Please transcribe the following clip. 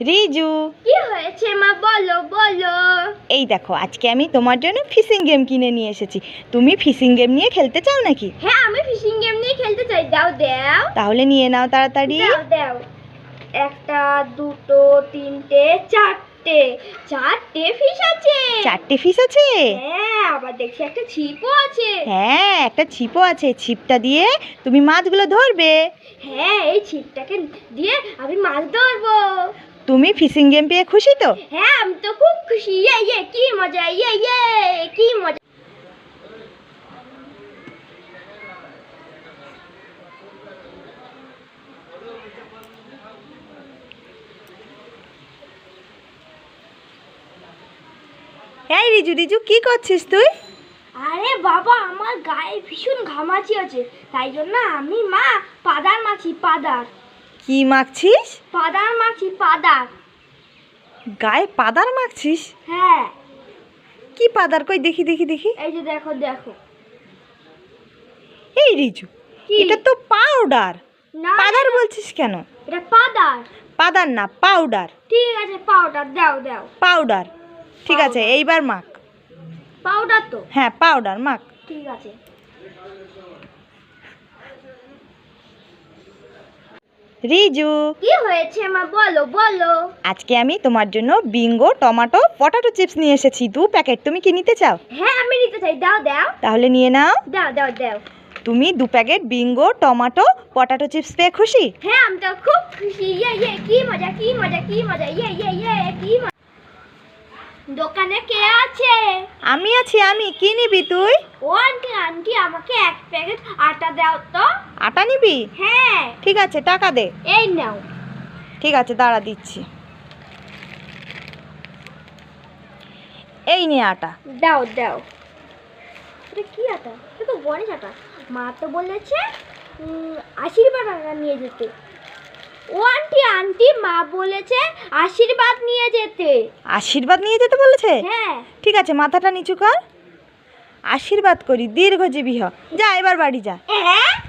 রিজু। কি হয়েছে মা? বলো বলো। এই দেখো আজকে আমি তোমার জন্য ফিশিং গেম কিনে নিয়ে এসেছি। তুমি ফিশিং গেম নিয়ে খেলতে চাও নাকি? হ্যাঁ আমি ফিশিং গেম নিয়ে খেলতে চাই। দাও দাও। তাহলে নিয়ে নাও তাড়াতাড়ি। দাও দাও। একটা দুটো তিনটে চারটে। চারটে ফিশ আছে। চারটে ফিশ আছে? হ্যাঁ আবার দেখছি একটা ছিপও আছে। হ্যাঁ একটা ছিপও আছে। ছিপটা দিয়ে তুমি মাছগুলো ধরবে। হ্যাঁ এই ছিপটাকে দিয়ে আমি মাছ ধরবো। তুমি ফিশিং গেম পেয়ে খুশি তো? হ্যাঁ আমি তো খুব খুশি। ইয়ে ইয়ে কি মজা ইয়ে ইয়ে কি মজা। এই রিজু রিজু কি করছিস তুই? আরে বাবা আমার গায়ে ভীষণ ঘামাচি আছে। তাই জন্য আমি মা পাদার মাছি পাদার। কি মাখছিস? পাদার মাছি পাদার। গায়ে পাদার মাখছিস? হ্যাঁ। কি পাদার? কই দেখি দেখি দেখি। এই যে দেখো দেখো। এই রিজু? এটা তো পাউডার। না। পাদার বলছিস কেন? এটা পাদার। পাদার না পাউডার। ঠিক আছে পাউডার দাও দাও। পাউডার। ঠিক আছে এইবার মাখ। পাউডার তো? হ্যাঁ পাউডার মাখ। ঠিক আছে। রিজু। কি হয়েছে মা? বলো বলো। আজকে আমি তোমার জন্য বিঙ্গো টমেটো পটাটো চিপস নিয়ে এসেছি। দু প্যাকেট তুমি কি নিতে চাও? হ্যাঁ আমি নিতে চাই। দাও দাও। তাহলে নিয়ে নাও। দাও দাও দাও। তুমি দু packet Bingo tomato potato chips পেয়ে খুশি? হ্যাঁ আমি তো খুব খুশি। ইয়ে ইয়ে কি মজা কি মজা কি মজা। ইয়ে ইয়ে ইয়ে কি মজা। দোকানে কে আছে? আমি আছি আমি। কি নিবি তুই? ও আন্টি আন্টি আমাকে এক প্যাকেট আটা দাও তো। আটা নিবি? হ্যাঁ। ঠিক আছে টাকা দে। এই নাও। ঠিক আছে দাঁড়া দিচ্ছি। এই নে আটা। দাও দাও। এটা কি আটা? এটা তো গণেশ আটা। মা তো বলেছে আশীর্বাদ আটা নিয়ে যেতে। ও আন্টি আন্টি মা বলেছে আশীর্বাদ নিয়ে যেতে। আশীর্বাদ নিয়ে যেতে বলেছে? হ্যাঁ। ঠিক আছে মাথাটা নিচু কর। আশীর্বাদ করি দীর্ঘজীবী হ। যা এবার বাড়ি যা। হ্যাঁ?